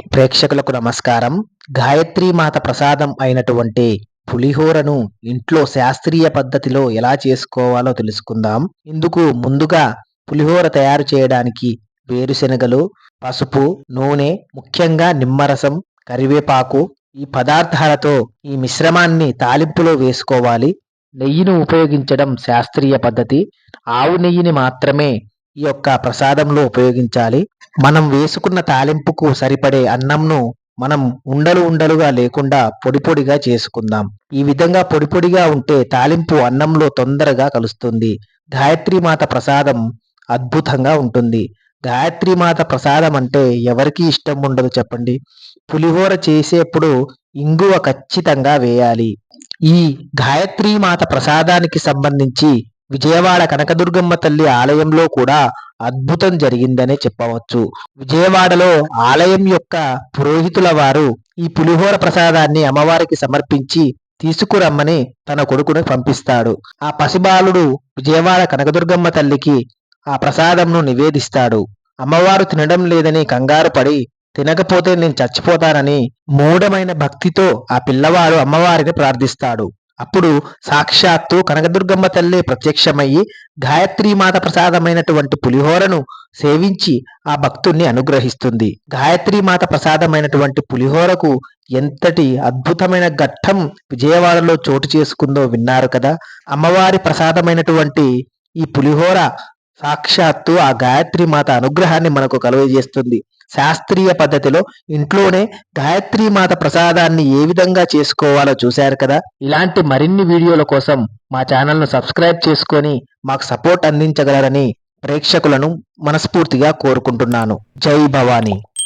ప్రేక్షకులకు నమస్కారం. గాయత్రి మాత ప్రసాదం అయినటువంటి పులిహోరను ఇంట్లో శాస్త్రీయ పద్ధతిలో ఎలా చేసుకోవాలో తెలుసుకుందాం. ఇందుకు ముందుగా పులిహోర తయారు చేయడానికి వేరుశనగలు పసుపు నూనె ముఖ్యంగా నిమ్మరసం కరివేపాకు ఈ పదార్థాలతో ఈ మిశ్రమాన్ని తాలింపులో వేసుకోవాలి. నెయ్యిని ఉపయోగించడం శాస్త్రీయ పద్ధతి. ఆవు నెయ్యిని మాత్రమే ఈ యొక్క ప్రసాదంలో ఉపయోగించాలి. మనం వేసుకున్న తాలింపుకు సరిపడే అన్నంను మనం ఉండలు ఉండలుగా లేకుండా పొడి పొడిగా చేసుకుందాం. ఈ విధంగా పొడి పొడిగా ఉంటే తాలింపు అన్నంలో తొందరగా కలుస్తుంది. గాయత్రి మాత ప్రసాదం అద్భుతంగా ఉంటుంది. గాయత్రి మాత ప్రసాదం అంటే ఎవరికి ఇష్టం ఉండదు చెప్పండి. పులిహోర చేసేప్పుడు ఇంగువ ఖచ్చితంగా వేయాలి. ఈ గాయత్రి మాత ప్రసాదానికి సంబంధించి విజయవాడ కనకదుర్గమ్మ తల్లి ఆలయంలో కూడా అద్భుతం జరిగిందనే చెప్పవచ్చు. విజయవాడలో ఆలయం యొక్క పురోహితుల వారు ఈ పులిహోర ప్రసాదాన్ని అమ్మవారికి సమర్పించి తీసుకురమ్మని తన కొడుకును పంపిస్తాడు. ఆ పసిబాలుడు విజయవాడ కనకదుర్గమ్మ తల్లికి ఆ ప్రసాదంను నివేదిస్తాడు. అమ్మవారు తినడం లేదని కంగారు పడి తినకపోతే నేను చచ్చిపోతానని మూఢమైన భక్తితో ఆ పిల్లవాడు అమ్మవారిని ప్రార్థిస్తాడు. అప్పుడు సాక్షాత్తు కనకదుర్గమ్మ తల్లి ప్రత్యక్షమయ్యి గాయత్రీమాత ప్రసాదమైనటువంటి పులిహోరను సేవించి ఆ భక్తుణ్ణి అనుగ్రహిస్తుంది. గాయత్రీమాత ప్రసాదమైనటువంటి పులిహోరకు ఎంతటి అద్భుతమైన ఘట్టం విజయవాడలో చోటు చేసుకుందో విన్నారు కదా. అమ్మవారి ప్రసాదమైనటువంటి ఈ పులిహోర సాక్షాత్తు ఆ గాయత్రి మాత అనుగ్రహాన్ని మనకు కలుగజేస్తుంది. శాస్త్రీయ పద్ధతిలో ఇంట్లోనే గాయత్రి మాత ప్రసాదాన్ని ఏ విధంగా చేసుకోవాలో చూశారు కదా? ఇలాంటి మరిన్ని వీడియోల కోసం మా ఛానల్ను సబ్స్క్రైబ్ చేసుకొని మాకు సపోర్ట్ అందించగలరని ప్రేక్షకులను మనస్ఫూర్తిగా కోరుకుంటున్నాను. జై భవానీ.